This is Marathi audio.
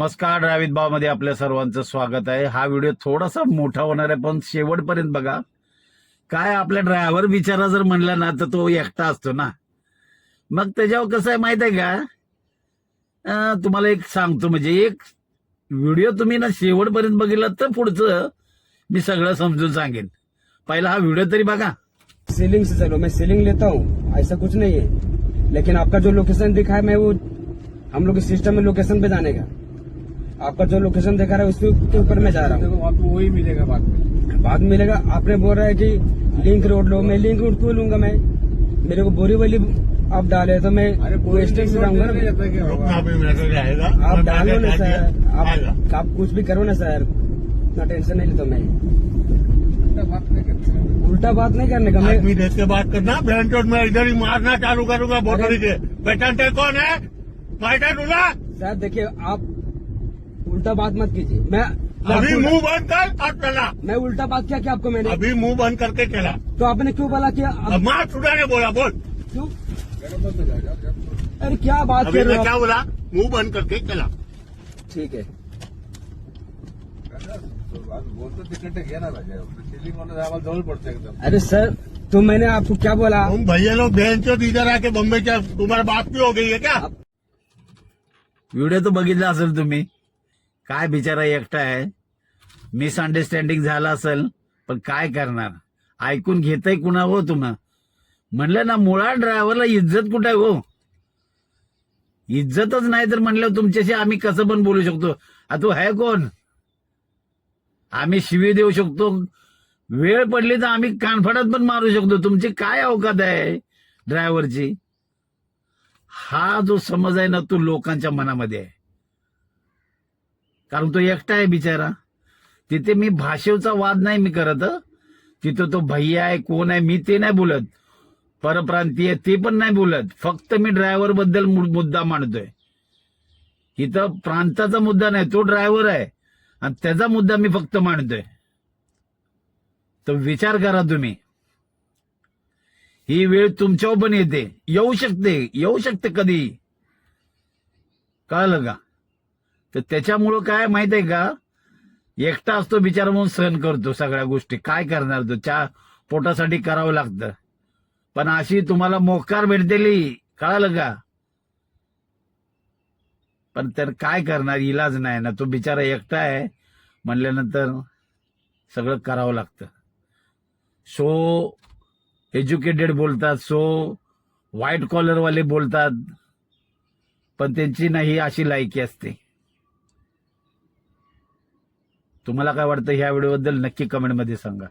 नमस्कार ड्रावित भावमध्ये आपल्या सर्वांचं स्वागत आहे. हा व्हिडिओ थोडासा मोठा होणार आहे पण शेवटपर्यंत बघा. काय आपला ड्रायव्हर बिचारा जर म्हणला ना तर तो एकटा असतो ना. मग त्याच्यावर कसं आहे माहीत आहे का? तुम्हाला एक सांगतो म्हणजे एक व्हिडिओ तुम्ही ना शेवटपर्यंत बघितला तर पुढचं मी सगळं समजून सांगेन. पहिला हा व्हिडिओ तरी बघा. सीलिंग से चलो मैं सीलिंग लेता हूँ ऐसा कुछ नहीं है. लेकिन आपका जो लोकेशन दिखा है मैं वो हम लोग सिस्टम में लोकेशन पे जाने का. आपका जो लोकेशन देखा रहा है उसके ऊपर मैं जा रहा हूँ। देखो आपको वही मिलेगा बाद में। बाद में मिलेगा। आपने बोल रहा है कि लिंक रोड लो। मैं लिंक रोड क्यों लूँगा मैं? मेरे को बोरी वली आप डाले तो मैं अरे वो कोई स्टेट से जाऊँगा आप डालो ना सर। आप, आप कुछ भी करो ना सर। इतना टेंशन नहीं लेता मैं। उल्टा बात नहीं करने का मैं देख के बात करना बहन चोट में इधर ही मारना चालू करूँगा बोतल के। पहचानते कौन है? सर देखिए आप उल्टा बात मत कीजिए। मैं अभी मुँह बंद कर और चला। मैं उल्टा बात क्या किया आपको मैंने अभी मुँह बंद करके चला। तो आपने क्यों बोला कि अब माँ सुधा ने बोला बोल। क्यों। अरे क्या बात अभी कर रहे मैं हो क्या बोला? मुँह बंद करके चला। ठीक है। तो बात अरे सर तो मैंने आपको क्या बोला? तुम भैया लोग बहन चोट इधर आके बम्बई क्या तुम्हारा बाप की हो गई है क्या? व्हिडिओ तर बघितला असेल तुम्ही. काय बिचारा एकटा आहे? मिसअंडरस्टँडिंग झालं असेल पण काय करणार? ऐकून घेतय कुणा हो तुम्हा? म्हणलं ना मुळा ड्रायव्हरला इज्जत कुठे आहे हो? इज्जतच नाही तर म्हणलं तुमच्याशी आम्ही कसं पण बोलू शकतो? आ तू है कोण? आम्ही शिवी देऊ शकतो. वेळ पडली तर आम्ही कानफडात पण मारू शकतो. तुमची काय अवकात आहे ड्रायव्हरची हा जो समज आहे ना तो लोकांच्या मनामध्ये आहे. कारण तो एकटा आहे बिचारा. तिथे मी भाषेचा वाद नाही मी करत तिथं तो भैया आहे कोण आहे मी ते नाही बोलत. परप्रांतीय ते पण नाही बोलत. फक्त मी ड्रायव्हरबद्दल मुद्दा मांडतोय. इथं प्रांताचा मुद्दा नाही तो ड्रायव्हर आहे. आणि त्याचा मुद्दा मी फक्त मांडतोय. तर विचार करा तुम्ही. ही वेळ तुमच्यावर पण येते. येऊ शकते येऊ शकते कधी. कळलं का? तर त्याच्यामुळं काय माहीत आहे का? एकटा असतो बिचारा म्हणून सहन करतो सगळ्या गोष्टी. काय करणार तो? चहा पोटासाठी करावं लागतं. पण अशी तुम्हाला मोकार भेटतेली. कळालं का? पण तर काय करणार? इलाज नाही ना. तो बिचारा एकटा आहे. म्हणल्यानंतर सगळं करावं लागतं. सो एज्युकेटेड बोलतात. सो व्हाईट कॉलरवाले बोलतात. पण त्यांची नाही अशी लायकी असते. तुम्हाला काय वाटतं ह्या व्हिडिओबद्दल नक्की कमेंटमध्ये सांगा.